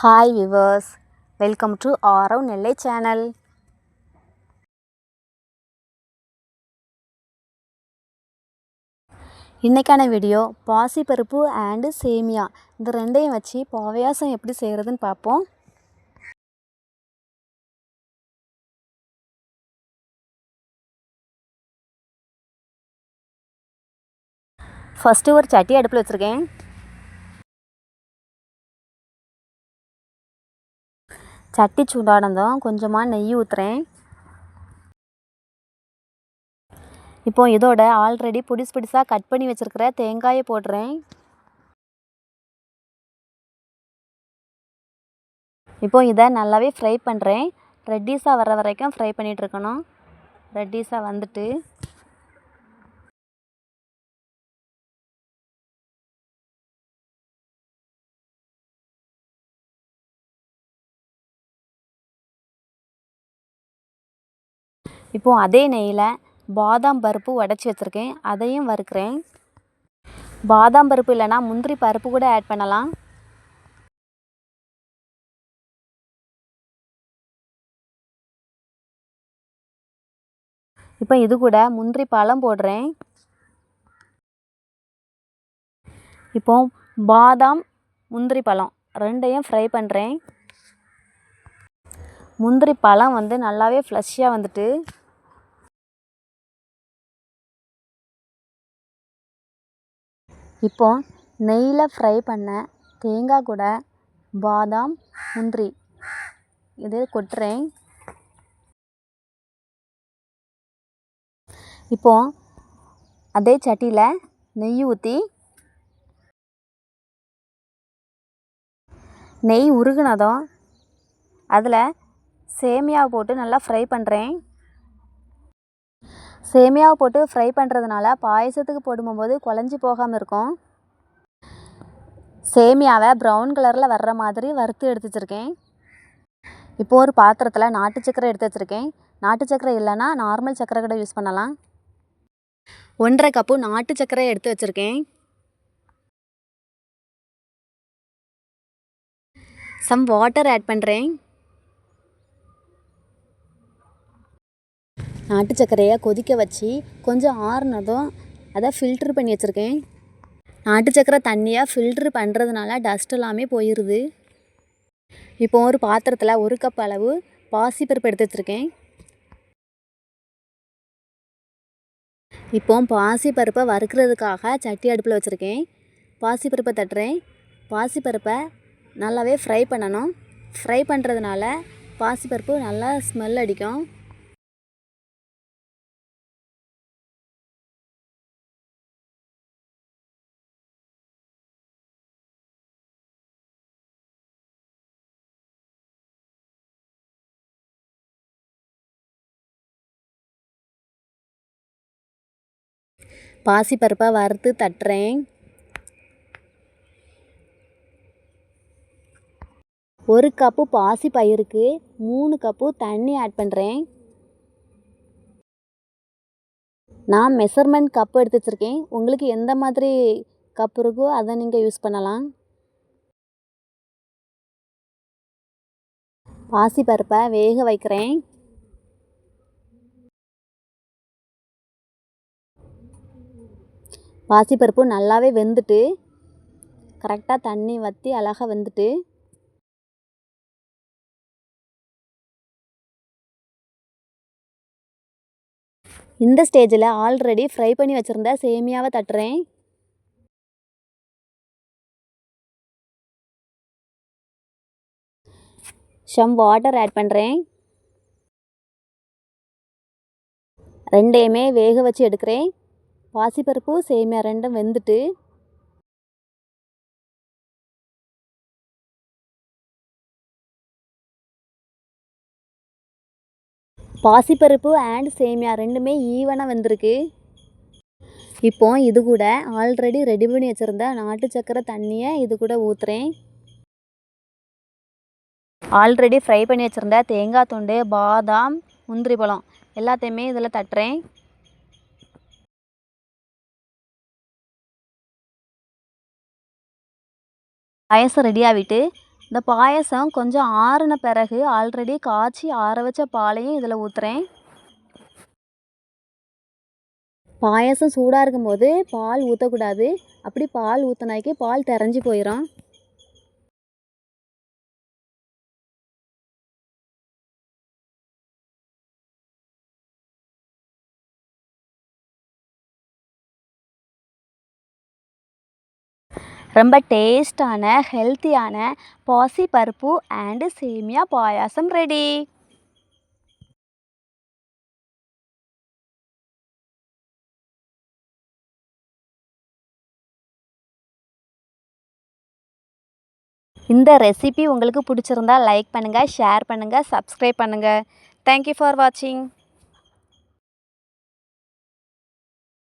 Hi viewers welcome to Aarav Nellai channel இன்றைக்கான video பாசிப்பருப்பு and சேமியா. இந்த ரெண்டையும் வச்சு பாயாசம் எப்படி செய்கிறதுன்னு பார்ப்போம். ஃபஸ்ட்டு ஒரு சட்டி அடுப்பில் வச்சுருக்கேன். சட்டி சூடானதும் கொஞ்சமாக நெய் ஊற்றுறேன் இப்போ இதோட ஆல்ரெடி புடிசு புடிசாக கட் பண்ணி வச்சுருக்கிற தேங்காயை போடுறேன். இப்போ இதை நல்லாவே ஃப்ரை பண்ணுறேன் ரெட்டிஸாக வர வரைக்கும் ஃப்ரை பண்ணிகிட்ருக்கணும் ரெட்டிஸாக வந்துட்டு. இப்போது அதே நெய்யில் பாதாம் பருப்பு உடச்சி வச்சுருக்கேன். அதையும் வறுக்கிறேன். பாதாம் பருப்பு இல்லைன்னா முந்திரி பருப்பு கூட ஆட் பண்ணலாம். இப்போ இது கூட முந்திரி பழம் போடுறேன். இப்போ பாதாம் முந்திரி பழம் ரெண்டையும் ஃப்ரை பண்ணுறேன் முந்திரி பழம் வந்து நல்லாவே ஃப்ளஷ்ஷாக வந்துட்டு இப்போது நெய்யில் ஃப்ரை பண்ண தேங்காய் கூட பாதாம் முந்திரி இது கொட்டுறேன். இப்போது அதே சட்டியில் நெய் ஊற்றி நெய் உருகுனதும் அதில் சேமியா போட்டு நல்லா ஃப்ரை பண்ணுறேன் சேமியாவை போட்டு ஃப்ரை பண்ணுறதுனால பாயசத்துக்கு போடும்போது குழஞ்சி போகாமல் இருக்கும். சேமியாவை ப்ரௌன் கலரில் வர்ற மாதிரி வறுத்து எடுத்து வச்சுருக்கேன். இப்போது ஒரு பாத்திரத்தில் நாட்டு சக்கரை எடுத்து வச்சுருக்கேன். நாட்டு சக்கரை இல்லைன்னா நார்மல் சக்கரை கூட யூஸ் பண்ணலாம். ஒன்றரை கப்பு நாட்டு சக்கரை எடுத்து வச்சுருக்கேன். சம் வாட்டர் ஆட் பண்ணுறேன் நாட்டு சர்க்கரையை கொதிக்க வச்சு கொஞ்சம் ஆறுனதும் அதை ஃபில்ட்ரு பண்ணி வச்சுருக்கேன். நாட்டு சர்க்கரை தண்ணியாக ஃபில்ட்ரு பண்ணுறதுனால டஸ்ட் எல்லாமே போயிடுது இப்போ ஒரு பாத்திரத்தில் ஒரு கப் அளவு பாசிப்பருப்பு எடுத்து வச்சுருக்கேன். இப்போ பாசிப்பருப்பை வறுக்கிறதுக்காக சட்டி அடுப்பில் வச்சுருக்கேன். பாசிப்பருப்பை தட்டுறேன். பாசிப்பருப்பை நல்லாவே ஃப்ரை பண்ணணும். ஃப்ரை பண்ணுறதுனால பாசிப்பருப்பு நல்லா ஸ்மெல் அடிக்கும். பாசிப்பருப்பை வறுத்து தட்டுறேன். ஒரு கப்பு பாசி பயிருக்கு மூணு கப்பு தண்ணி ஆட் பண்ணுறேன் நான் மெஷர்மெண்ட் கப்பு எடுத்து வச்சுருக்கேன். உங்களுக்கு எந்த மாதிரி கப் இருக்கோ அதை நீங்கள் யூஸ் பண்ணலாம். பாசி பருப்பை வேக வைக்கிறேன். பாசிப்பருப்பு நல்லாவே வெந்துட்டு கரெக்டாக தண்ணி வற்றி அழகாக வெந்துட்டு இந்த ஸ்டேஜில் ஆல்ரெடி ஃப்ரை பண்ணி வச்சுருந்த சேமியாவை தட்டுறேன். ஷம் வாட்டர் ஆட் பண்ணுறேன் ரெண்டையுமே வேக வச்சு எடுக்கிறேன். பாசிப்பருப்பு சேமியா ரெண்டும் வெந்துட்டு பாசிப்பருப்பு அண்ட் சேமியா ரெண்டுமே ஈவனாக வந்திருக்கு. இப்போ இது கூட ஆல்ரெடி ரெடி பண்ணி வச்சுருந்த நாட்டு சக்கரை தண்ணியை இது கூட ஊற்றுறேன் ஆல்ரெடி ஃப்ரை பண்ணி வச்சுருந்த தேங்காய் துண்டு பாதாம் முந்திரி பழம் எல்லாத்தையுமே இதில் தட்டுறேன். பாயசம் ரெடி ஆகிட்டு இந்த பாயசம் கொஞ்சம் ஆறின பிறகு ஆல்ரெடி காய்ச்சி ஆற வச்ச பாலையும் இதில் ஊற்றுறேன் பாயசம் சூடாக இருக்கும்போது பால் ஊற்றக்கூடாது அப்படி பால் ஊற்றினாக்கி பால் தெரிஞ்சு போயிடும் ரொம்ப டேஸ்டான ஹெல்த்தியான பாசி பருப்பு அண்டு சேமியா பாயாசம் ரெடி இந்த ரெசிபி உங்களுக்கு பிடிச்சிருந்தா லைக் பண்ணுங்கள் ஷேர் பண்ணுங்கள் சப்ஸ்கிரைப் பண்ணுங்கள் தேங்க்யூ ஃபார் வாட்சிங்